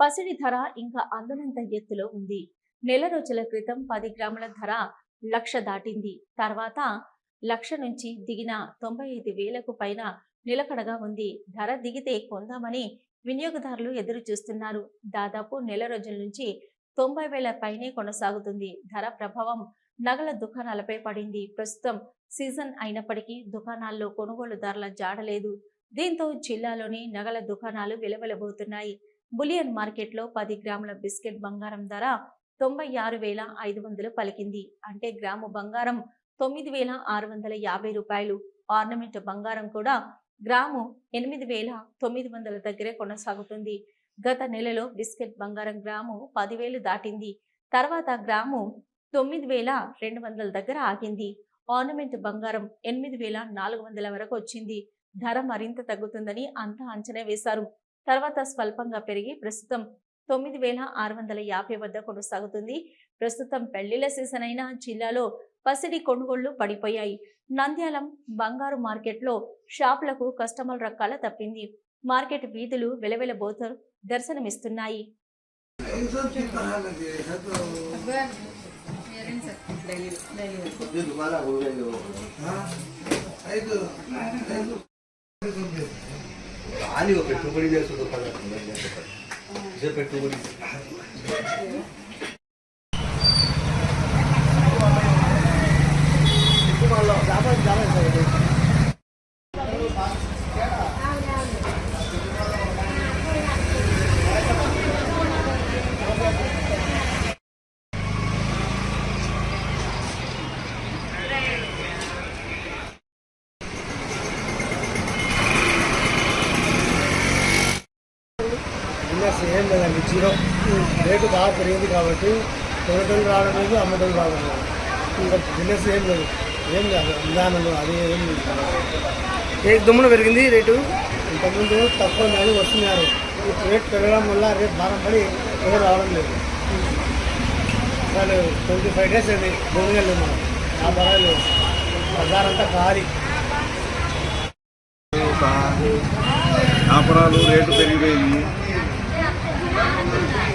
పసిడి ధర ఇంకా అందనంత ఎత్తులో ఉంది. నెల రోజుల క్రితం పది గ్రాముల ధర లక్ష దాటింది. తర్వాత లక్ష నుంచి దిగిన తొంభై ఐదు వేలకు పైన నిలకడగా ఉంది. ధర దిగితే కొందామని వినియోగదారులు ఎదురు చూస్తున్నారు దాదాపు నెల రోజుల నుంచి తొంభై వేల పైనే కొనసాగుతుంది. ధర ప్రభావం నగల దుకాణాలపై పడింది. ప్రస్తుతం సీజన్ అయినప్పటికీ దుకాణాల్లో కొనుగోలుదారుల జాడలేదు దీంతో జిల్లాలోని నగల దుకాణాలు వెలవెలబోతున్నాయి. బులియన్ మార్కెట్లో పది గ్రాముల బిస్కెట్ బంగారం ధర తొంభై ఆరు వేల ఐదు వందలు పలికింది. అంటే గ్రాము బంగారం తొమ్మిది వేల ఆరు వందల యాభై రూపాయలు. ఆర్నమెంట్ బంగారం కూడా గ్రాము ఎనిమిది వేల తొమ్మిది వందల దగ్గరే కొనసాగుతుంది. గత నెలలో బిస్కెట్ బంగారం గ్రాము పదివేలు దాటింది. తర్వాత గ్రాము తొమ్మిది వేల రెండు వందల దగ్గర ఆగింది. ఆర్నమెంట్ బంగారం ఎనిమిది వేల నాలుగు వందల వరకు వచ్చింది. ధర మరింత తగ్గుతుందని అంతా అంచనా వేశారు. తర్వాత స్వల్పంగా పెరిగి ప్రస్తుతం తొమ్మిది వేల ఆరు వందల యాభై వద్ద కొనసాగుతుంది. ప్రస్తుతం పెళ్ళిళ్ళ సీజన్ అయిన జిల్లాలో పసిడి కొనుగోళ్ళు పడిపోయాయి. నంద్యాలం బంగారు మార్కెట్లో షాపులకు కస్టమర్ రకాల తప్పింది. మార్కెట్ వీధులు వెలవెలబోతూ దర్శనమిస్తున్నాయి. 아니요, 백두벌이 돼서도 받았던 거지. 그래서 백두벌이 బిజినెస్ ఏం లేదండి జీరో రేటు బాగా పెరిగింది కాబట్టి కొనటం రావడం లేదు అమ్మటం రావడం లేదు ఇంకా బిజినెస్ ఏం లేదు ఏం కాదు విధానం అది ఏం లేదు. ఏ దుమ్మున పెరిగింది రేటు? ఇంతకుముందు తక్కువ నెలలు వస్తున్నారు రేట్ పెరగడం వల్ల రేట్ భారం పడి ఎవరు రావడం లేదు. అసలు ట్వంటీ ఫైవ్ డేస్ అండి భూమి వెళ్ళి మనం ఆ ధరలు బజార్ అంతా ఖాళీ వ్యాపారాలు రేటు పెరిగిపోయింది.